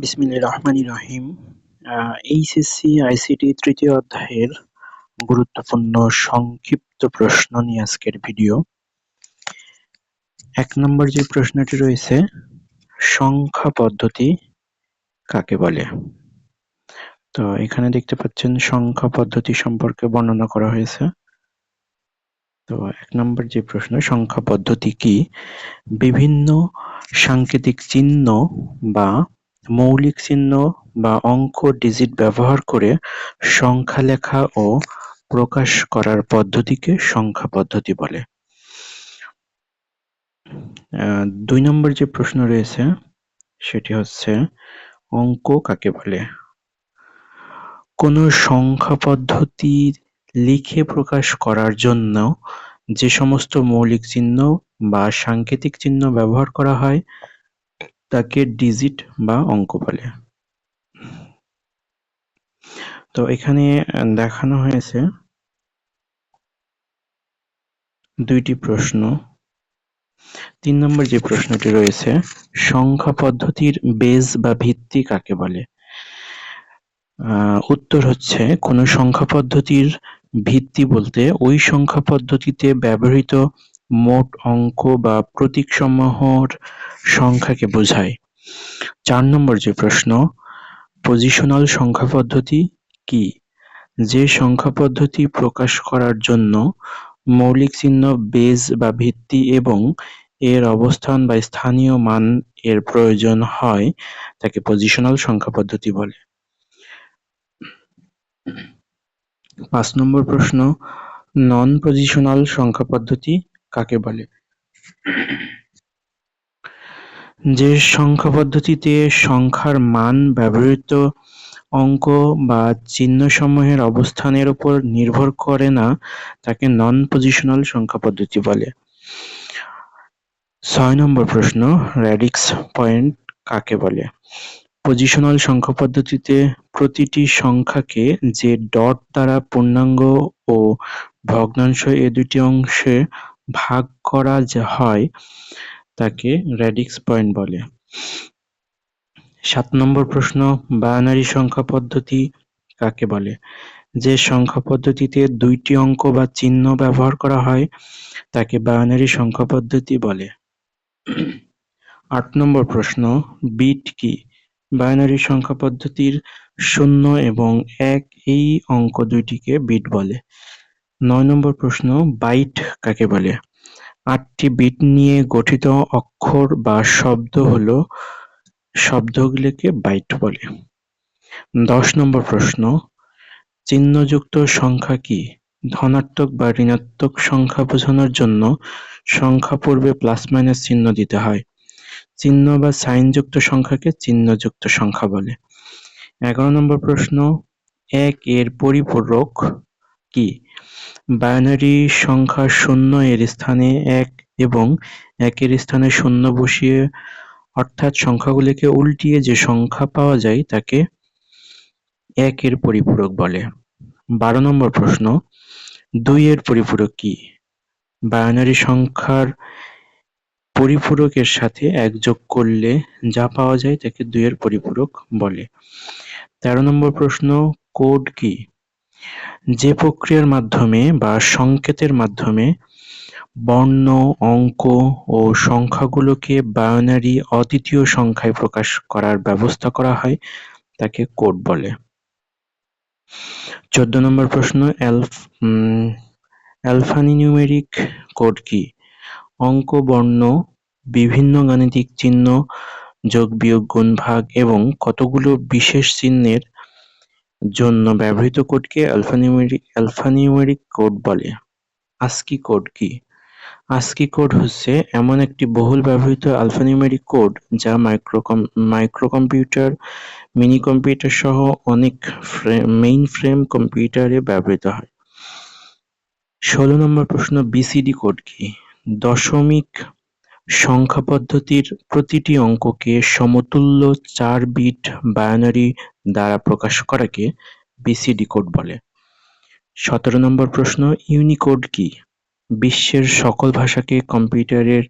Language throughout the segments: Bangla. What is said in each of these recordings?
বিসমিল্লাহির রহমানির রহিম। এইচএসসি, আইসিটি তৃতীয় অধ্যায়ের গুরুত্বপূর্ণ সংক্ষিপ্ত প্রশ্ন নিয়ে আজকের ভিডিও। এক নম্বর যে প্রশ্নটি রয়েছে, সংখ্যা পদ্ধতি কাকে বলে? তো এখানে দেখতে পাচ্ছেন, সংখ্যা পদ্ধতি সম্পর্কে বর্ণনা করা হয়েছে। তো এক নম্বর যে প্রশ্ন, সংখ্যা পদ্ধতি কি? বিভিন্ন সাংকেতিক চিহ্ন বা মৌলিক চিহ্ন বা অঙ্ক ডিজিট ব্যবহার করে সংখ্যা লেখা ও প্রকাশ করার পদ্ধতিকে সংখ্যা পদ্ধতি বলে। দুই নম্বর যে প্রশ্ন রয়েছে, সেটি হচ্ছে অঙ্ক কাকে বলে? কোন সংখ্যা পদ্ধতি লিখে প্রকাশ করার জন্য যে সমস্ত মৌলিক চিহ্ন বা সাংকেতিক চিহ্ন ব্যবহার করা হয় তাকে ডিজিট বা অঙ্ক বলে। তো এখানে দেখানো হয়েছে দুইটি প্রশ্ন। তিন নম্বর যে প্রশ্নটি রয়েছে, সংখ্যা পদ্ধতির বেজ বা ভিত্তি কাকে বলে? উত্তর হচ্ছে, কোন সংখ্যা পদ্ধতির ভিত্তি বলতে ওই সংখ্যা পদ্ধতিতে ব্যবহৃত মোট অঙ্ক বা প্রতীকসমূহর সংখ্যাকে বোঝায়। চার নম্বর যে প্রশ্ন পজিশনাল সংখ্যা পদ্ধতি কি? যে সংখ্যা পদ্ধতি প্রকাশ করার জন্য মৌলিক চিহ্ন বেজ বা ভিত্তি এবং এর অবস্থান বা স্থানীয় মান এর প্রয়োজন হয়, তাকে পজিশনাল সংখ্যা পদ্ধতি বলে। পাঁচ নম্বর প্রশ্ন নন পজিশনাল সংখ্যা পদ্ধতি কাকে বলে? যে সংখ্যা পদ্ধতিতে সংখ্যার মান ব্যবহৃত অঙ্ক বা চিহ্নসমূহের অবস্থানের উপর নির্ভর করে না, তাকে নন পজিশনাল সংখ্যা পদ্ধতি বলে। ছয় নম্বর প্রশ্ন, র্যাডিক্স পয়েন্ট কাকে বলে? পজিশনাল সংখ্যা পদ্ধতিতে প্রতিটি সংখ্যাকে যে ডট দ্বারা পূর্ণাঙ্গ ও ভগ্নাংশ এ দুটি অংশে ভাগ করা হয়, তাকে র্যাডিক্স পয়েন্ট বলে। সাত নম্বর প্রশ্ন বায়নারি সংখ্যা পদ্ধতি কাকে বলে? যে সংখ্যা পদ্ধতিতে দুইটি অঙ্ক বা চিহ্ন ব্যবহার করা হয়, তাকে বায়নারি সংখ্যা পদ্ধতি বলে। আট নম্বর প্রশ্ন, বিট কি? বাইনারি সংখ্যা পদ্ধতির শূন্য এবং এক এই অঙ্ক দুইটিকে বিট বলে। নয় নম্বর প্রশ্ন, বাইট কাকে বলে? আটটি বিট নিয়ে গঠিত অক্ষর বা শব্দ হলো শব্দগুলিকে বাইট বলে। দশ নম্বর প্রশ্ন, চিহ্নযুক্ত সংখ্যা কি? ধনাত্মক বা ঋণাত্মক সংখ্যা বোঝানোর জন্য সংখ্যা পূর্বে প্লাস মাইনাস চিহ্ন দিতে হয়। চিহ্ন বা সাইনযুক্ত সংখ্যাকে চিহ্নযুক্ত সংখ্যা বলে। এগারো নম্বর প্রশ্ন, এক এর পরিপূরক কি? বাইনারি সংখ্যা শূন্য এর স্থানে এক এবং একের স্থানে শূন্য বসিয়ে অর্থাৎ সংখ্যাগুলিকে উল্টিয়ে যে সংখ্যা পাওয়া যায় তাকে একের পরিপূরক বলে। বারো নম্বর প্রশ্ন দুই এর পরিপূরক কি? বাইনারি সংখ্যার পরিপূরকের সাথে এক যোগ করলে যা পাওয়া যায় তাকে দুইয়ের পরিপূরক বলে। তেরো নম্বর প্রশ্ন, কোড কি? যে প্রক্রিয়ার মাধ্যমে বা সংকেতের মাধ্যমে বর্ণ, অঙ্ক ও সংখ্যাগুলোকে বায়নারি অদ্বিতীয় সংখ্যায় প্রকাশ করার ব্যবস্থা করা হয়, তাকে কোড বলে। চোদ্দ নম্বর প্রশ্ন অ্যালফানিউমেরিক কোড কি? অঙ্ক, বর্ণ, বিভিন্ন গাণিতিক চিহ্ন যোগ বিয়োগ গুণ ভাগ এবং কতগুলো বিশেষ চিহ্নের জন্য ব্যবহৃত কোডকে আলফানিউমেরিক কোড বলে। আস্কি কোড কি? আস্কি কোড হচ্ছে এমন একটি বহুল ব্যবহৃত আলফানিউমেরিক কোড যা মাইক্রো মাইক্রোকম্পিউটার মিনি কম্পিউটার সহ অনেক মেইন ফ্রেম কম্পিউটারে ব্যবহৃত হয়। ষোলো নম্বর প্রশ্ন বিসিডি কোড কি? দশমিক সংখ্যা পদ্ধতির প্রতিটি অঙ্ককে সমতুল্য চার বিট বাইনারি দ্বারা প্রকাশ করাকে বিসিডি কোড বলে। সতেরো নম্বর প্রশ্ন, ইউনিকোড কি? বিশ্বের সকল ভাষাকে কম্পিউটারের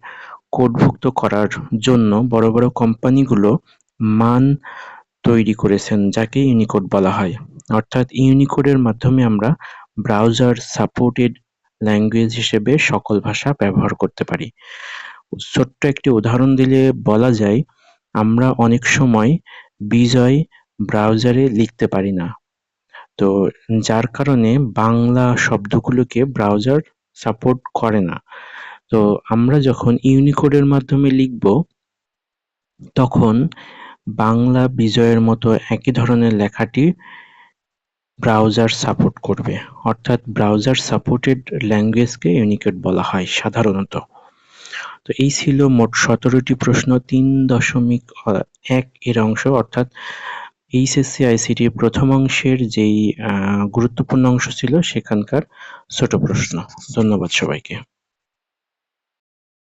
কোডভুক্ত করার জন্য বড় বড় কোম্পানিগুলো মান তৈরি করেছেন, যাকে ইউনিকোড বলা হয়। অর্থাৎ ইউনিকোডের মাধ্যমে আমরা ব্রাউজার সাপোর্টেড ল্যাঙ্গুয়েজ হিসেবে সকল ভাষা ব্যবহার করতে পারি। ছোট্ট একটি উদাহরণ দিলে বলা যায়, আমরা অনেক সময় বিজয় ব্রাউজারে লিখতে পারি না। তো যার কারণে বাংলা শব্দগুলোকে ব্রাউজার সাপোর্ট করে না। তো আমরা যখন ইউনিকোডের মাধ্যমে লিখব, তখন বাংলা বিজয়ের মতো একই ধরনের লেখাটি ব্রাউজার সাপোর্ট করবে। অর্থাৎ ব্রাউজার সাপোর্টেড ল্যাঙ্গুয়েজকে ইউনিকোড বলা হয় সাধারণত। তো এই ছিল মোট সতেরোটি প্রশ্ন, তিন দশমিক এক এর অংশ। অর্থাৎ এইচএসসি আইসিটির প্রথম অংশের যেই গুরুত্বপূর্ণ অংশ ছিল সেখানকার ছোট প্রশ্ন। ধন্যবাদ সবাইকে।